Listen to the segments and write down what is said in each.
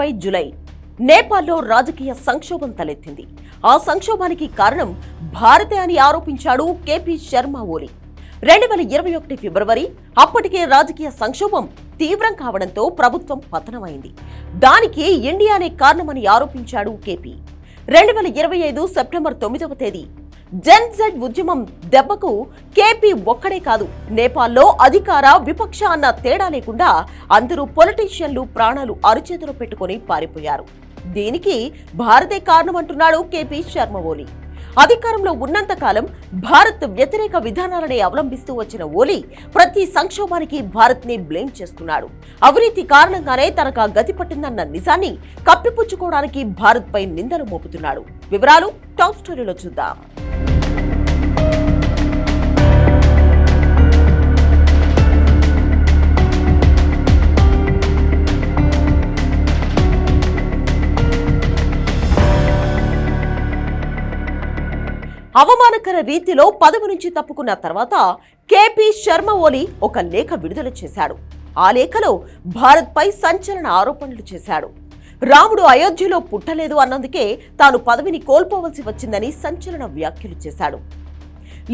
ఇరవై జులై నేపాల్లో రాజకీయ సంక్షోభం తలెత్తింది. ఆ సంక్షోభానికి కారణం భారతే అని ఆరోపించాడు కేపీ శర్మ ఓలీ. రెండు వేల ఇరవై ఒకటి ఫిబ్రవరి అప్పటికే రాజకీయ సంక్షోభం తీవ్రం కావడంతో ప్రభుత్వం పతనమైంది. దానికి ఇండియానే కారణమని ఆరోపించాడు కేపీ రెండు వేల ఇరవై ఐదు సెప్టెంబర్ తొమ్మిదవ తేదీ జెన్ జెడ్ ఉద్యమం దెబ్బకు కేపీ ఒక్కడే కాదు. నేపాల్లో అధికార విపక్ష అన్న తేడా లేకుండా అందరూ పొలిటీషియన్లు ప్రాణాలు అరుచేతిలో పెట్టుకొని పారిపోయారు. దీనికి భారతే కారణమంటున్నాడు కేపీ శర్మ ఓలీ అధికారంలో ఉన్నంతకాలం భారత్ వ్యతిరేక విధానాలనే అవలంబిస్తూ వచ్చిన ఓలీ ప్రతి సంక్షోభానికి భారత్ని బ్లేమ్ చేస్తున్నాడు. అవినీతి కారణంగానే తనకు గతి పట్టిందన్న నిజాన్ని కప్పిపుచ్చుకోవడానికి భారత్ పై నిందలు మోపుతున్నాడు. వివరాలు టాప్ స్టోరీలో చూద్దాం. అవమానకర రీతిలో పదవి నుంచి తప్పుకున్న తర్వాత కేపీ శర్మ ఓలి ఒక లేఖ విడుదల చేశాడు. ఆ లేఖలో భారత్పై సంచలన ఆరోపణలు చేశాడు. రాముడు అయోధ్యలో పుట్టలేదు అన్నందుకే తాను పదవిని కోల్పోవలసి వచ్చిందని సంచలన వ్యాఖ్యలు చేశాడు.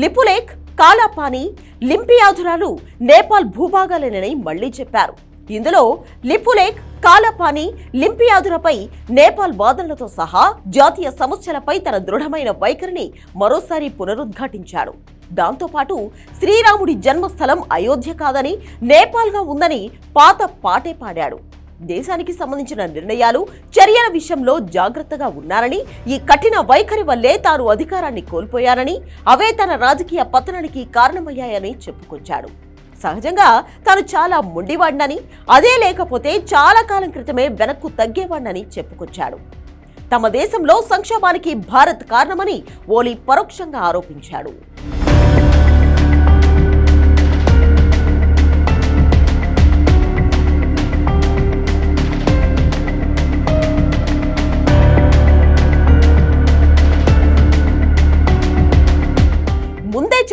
లిపులేక్ కాలాపాని లింపియాధురాలు నేపాల్ భూభాగాలేనని మళ్ళీ చెప్పారు. ఇందులో లిపులేక్ కాలాపాని లింపియాదులపై నేపాల్ వాదనలతో సహా జాతీయ సమస్యలపై తన దృఢమైన వైఖరిని మరోసారి పునరుద్ఘాటించాడు. దాంతోపాటు శ్రీరాముడి జన్మస్థలం అయోధ్య కాదని నేపాల్గా ఉందని పాత పాటే పాడాడు. దేశానికి సంబంధించిన నిర్ణయాలు చర్యల విషయంలో జాగ్రత్తగా ఉన్నారని ఈ కఠిన వైఖరి వల్లే తాను అధికారాన్ని కోల్పోయానని అవే తన రాజకీయ పతనానికి కారణమయ్యాయని చెప్పుకొచ్చాడు. సహజంగా తాను చాలా మొండివాడినని అదే లేకపోతే చాలా కాలం క్రితమే వెనక్కు తగ్గేవాడినని చెప్పుకొచ్చాడు. తమ దేశంలో సంక్షోభానికి భారత్ కారణమని ఓలీ పరోక్షంగా ఆరోపించాడు.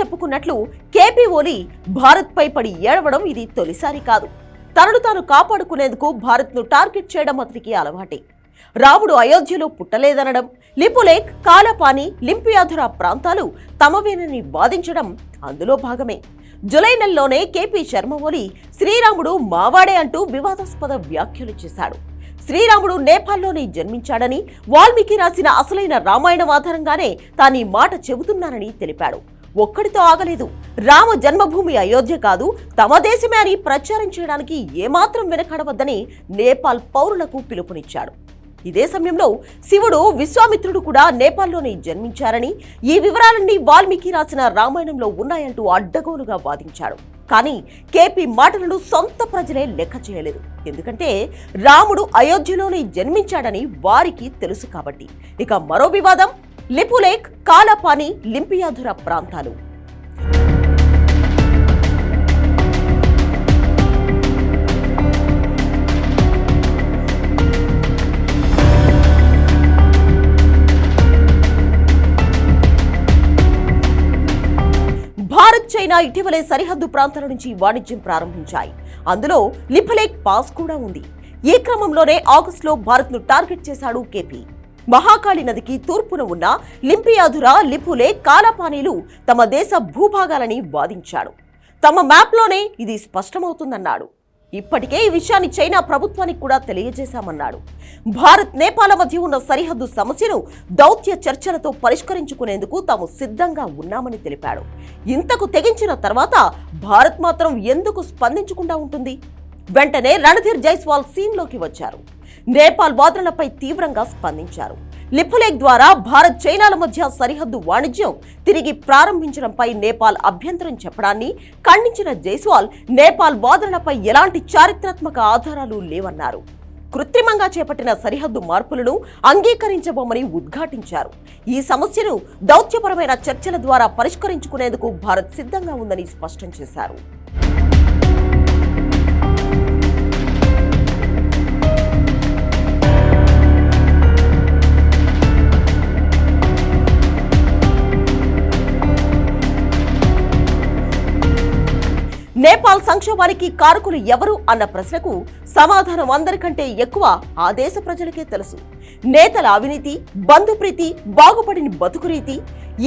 చెప్పుకున్నట్లు కేపీ ఓలీ భారత్పై పడి ఏడవడం ఇది తొలిసారి కాదు. తనను తాను కాపాడుకునేందుకు భారత్ను టార్గెట్ చేయడం అతనికి అలవాటే. రాముడు అయోధ్యలో పుట్టలేదనడం లిపులేక్ కాలపాని లింపియాధుర ప్రాంతాలు తమవేనని వాదించడం అందులో భాగమే. జులై నెలలోనే కేపీ శర్మ ఓలి శ్రీరాముడు మావాడే అంటూ వివాదాస్పద వ్యాఖ్యలు చేశాడు. శ్రీరాముడు నేపాల్లోనే జన్మించాడని వాల్మీకి రాసిన అసలైన రామాయణం ఆధారంగానే తాను ఈ మాట చెబుతున్నానని తెలిపాడు. ఒక్కడితో ఆగలేదు. రామ జన్మభూమి అయోధ్య కాదు తమ దేశమే అని ప్రచారం చేయడానికి ఏమాత్రం వెనకడవద్దని నేపాల్ పౌరులకు పిలుపునిచ్చాడు ఇదే సమయంలో శివుడు విశ్వామిత్రుడు కూడా నేపాల్లోనే జన్మించారని ఈ వివరాలన్నీ వాల్మీకి రాసిన రామాయణంలో ఉన్నాయంటూ అడ్డగోలుగా వాదించాడు. కానీ కేపీ మాటలను సొంత ప్రజలే లెక్క చేయలేదు. ఎందుకంటే రాముడు అయోధ్యలోనే జన్మించాడని వారికి తెలుసు కాబట్టి. ఇక మరో వివాదం లిపులేక్ కాలపాని లింపియాధుర ప్రాంతాలు. భారత్ చైనా ఇటీవలే సరిహద్దు ప్రాంతాల నుంచి వాణిజ్యం ప్రారంభించాయి. అందులో లిపలేక్ పాస్ కూడా ఉంది. ఈ క్రమంలోనే ఆగస్టులో భారత్ను టార్గెట్ చేశాడు కేపీ. మహాకాళి నదికి తూర్పున ఉన్న లింపియాధుర లిపులే కాలపానీలు తమ దేశ భూభాగాలని వాదించాడు. తమ మ్యాప్లోనే ఇది స్పష్టమవుతుందన్నాడు. ఇప్పటికే ఈ విషయాన్ని చైనా ప్రభుత్వానికి కూడా తెలియజేశామన్నాడు. భారత్ నేపాల మధ్య ఉన్న సరిహద్దు సమస్యను దౌత్య చర్చలతో పరిష్కరించుకునేందుకు తాము సిద్ధంగా ఉన్నామని తెలిపాడు. ఇంతకు తెగించిన తర్వాత భారత్ మాత్రం ఎందుకు స్పందించకుండా ఉంటుంది? వెంటనే రణధీర్ జైస్వాల్ సీన్లోకి వచ్చారు. నేపాల్ వాదనలపై తీవ్రంగా స్పందించారు. లిపులేక్ ద్వారా భారత్ చైనాల మధ్య సరిహద్దు వాణిజ్యం తిరిగి ప్రారంభించడంపై నేపాల్ అభ్యంతరం చెప్పడాన్ని ఖండించిన జైస్వాల్ నేపాల్ వాదనలపై ఎలాంటి చారిత్రాత్మక ఆధారాలు లేవన్నారు. కృత్రిమంగా చేపట్టిన సరిహద్దు మార్పులను అంగీకరించబోమని ఉద్ఘాటించారు. ఈ సమస్యను దౌత్యపరమైన చర్చల ద్వారా పరిష్కరించుకునేందుకు భారత్ సిద్ధంగా ఉందని స్పష్టం చేశారు. నేపాల్ సంక్షోభానికి కారకులు ఎవరు అన్న ప్రశ్నకు సమాధానం అందరికంటే ఎక్కువ ఆ దేశ ప్రజలకే తెలుసు. నేతల అవినీతి బంధుప్రీతి బాగుపడిన బతుకురీతి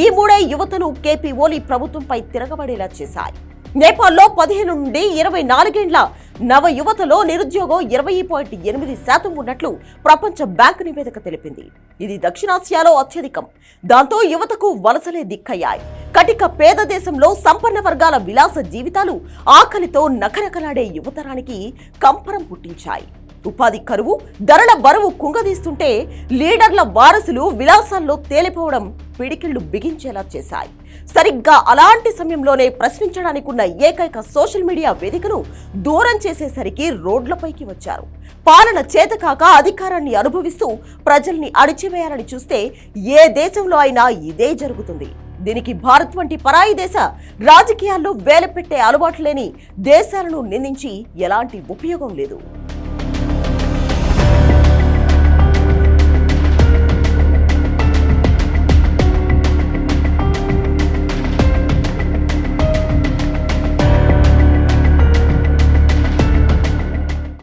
ఈ మూడే యువతను కేపీ ఓలీ ప్రభుత్వంపై తిరగబడేలా చేశాయి. నేపాల్లో పదిహేను నుండి ఇరవై నాలుగేండ్ల నవ యువతలో నిరుద్యోగం ఇరవై పాయింట్ ఎనిమిది శాతం ఉన్నట్లు ప్రపంచ బ్యాంకు నివేదిక తెలిపింది. ఇది దక్షిణాసియాలో అత్యధికం. దాంతో యువతకు వలసలే దిక్కయ్యాయి. కటిక పేద దేశంలో సంపన్న వర్గాల విలాస జీవితాలు ఆకలితో నకరకలాడే యువతరానికి కంపరం పుట్టించాయి. ఉపాధి కరువు ధరల బరువు కుంగదీస్తుంటే లీడర్ల వారసులు విలాసాల్లో తేలిపోవడం పిడికిళ్ళు బిగించేలా చేశాయి. సరిగ్గా అలాంటి సమయంలోనే ప్రశ్నించడానికి ఉన్న ఏకైక సోషల్ మీడియా వేదికను దూరం చేసేసరికి రోడ్లపైకి వచ్చారు. పాలన చేతకాక అధికారాన్ని అనుభవిస్తూ ప్రజల్ని అణిచివేయాలని చూస్తే ఏ దేశంలో అయినా ఇదే జరుగుతుంది. దీనికి భారత్ వంటి పరాయి దేశ రాజకీయాల్లో వేలపెట్టే అలవాటు లేని దేశాలను నిందించి ఎలాంటి ఉపయోగం లేదు.